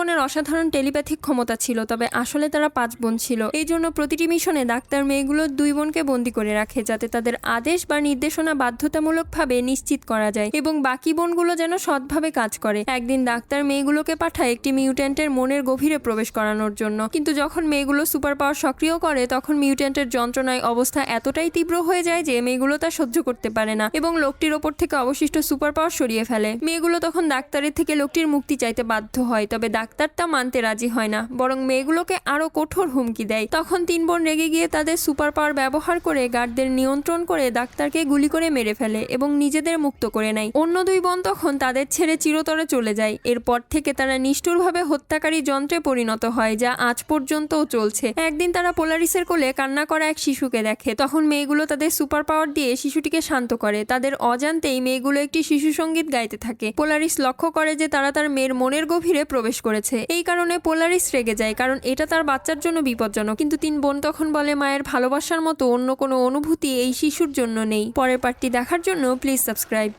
বোনের অসাধারণ টেলিপ্যাথিক ক্ষমতা ছিল, তবে আসলে তারা পাঁচ বোন ছিল। এই জন্য প্রতিটি মিশনে ডাক্তার মেয়েগুলো দুই বোনকে বন্দি করে রাখে, যাতে তাদের আদেশ বা নির্দেশনা বাধ্যতামূলকভাবে নিশ্চিত করা যায় এবং বাকি বোনগুলো যেন সৎভাবে কাজ করে। একদিন ডাক্তার মেয়েগুলোকে পাঠায় একটি মিউট্যান্টের মনের গভীরে প্রবেশ করানোর জন্য। কিন্তু যখন মেয়েগুলো সুপার পাওয়ার সক্রিয় করে, তখন মিউট্যান্টের যন্ত্রণায় অবস্থা এতটাই তীব্র হয়ে যায় যে মেয়েগুলো তা সহ্য করতে পারে না এবং লোকটির ওপর থেকে অবশিষ্ট সুপার পাওয়ার সরিয়ে ফেলে। মেয়েগুলো তখন ডাক্তারের থেকে লোকটির মুক্তি চাইতে বাধ্য হয়, তবে ডাক্তার তা মানতে রাজি হয় না। বরং মেয়েগুলোকে আরও কঠোর হুমকি দেয়। তখন তিন বোন রেগে গিয়ে তাদের সুপার পাওয়ার ব্যবহার করে গার্ডদের নিয়ন্ত্রণ করে ডাক্তারকে গুলি করে মেরে ফেলে এবং নিজেদের মুক্ত করে নেয়। অন্য দুই বোন তখন তাদের ছেড়ে চিরতরে চলে যায়। এরপর থেকে তারা নিষ্ঠুরভাবে হত্যাকারী যন্ত্রে পরিণত হয়, যা আজ পর্যন্তও চলছে। একদিন তারা পোলারিসের কোলে কান্না করা এক শিশুকে দেখে। তখন মেয়েগুলো তাদের সুপার পাওয়ার দিয়ে শিশুটিকে শান্ত করে। তাদের অজান্তেই মেয়েগুলো একটি শিশু সংগীত গাইতে থাকে। পোলারিস লক্ষ্য করে যে তারা তার মেয়ের মনের গভীরে প্রবেশ করেছে। এই কারণে পোলারিস রেগে যায়, কারণ এটা তার বাচ্চার জন্য বিপজ্জনক। কিন্তু তিন বোন তখন বলে, মায়ের ভালোবাসার মতো অন্য কোনো অনুভূতি এই শিশুর জন্য নেই। পরের পার্টটি দেখার জন্য প্লিজ সাবস্ক্রাইব।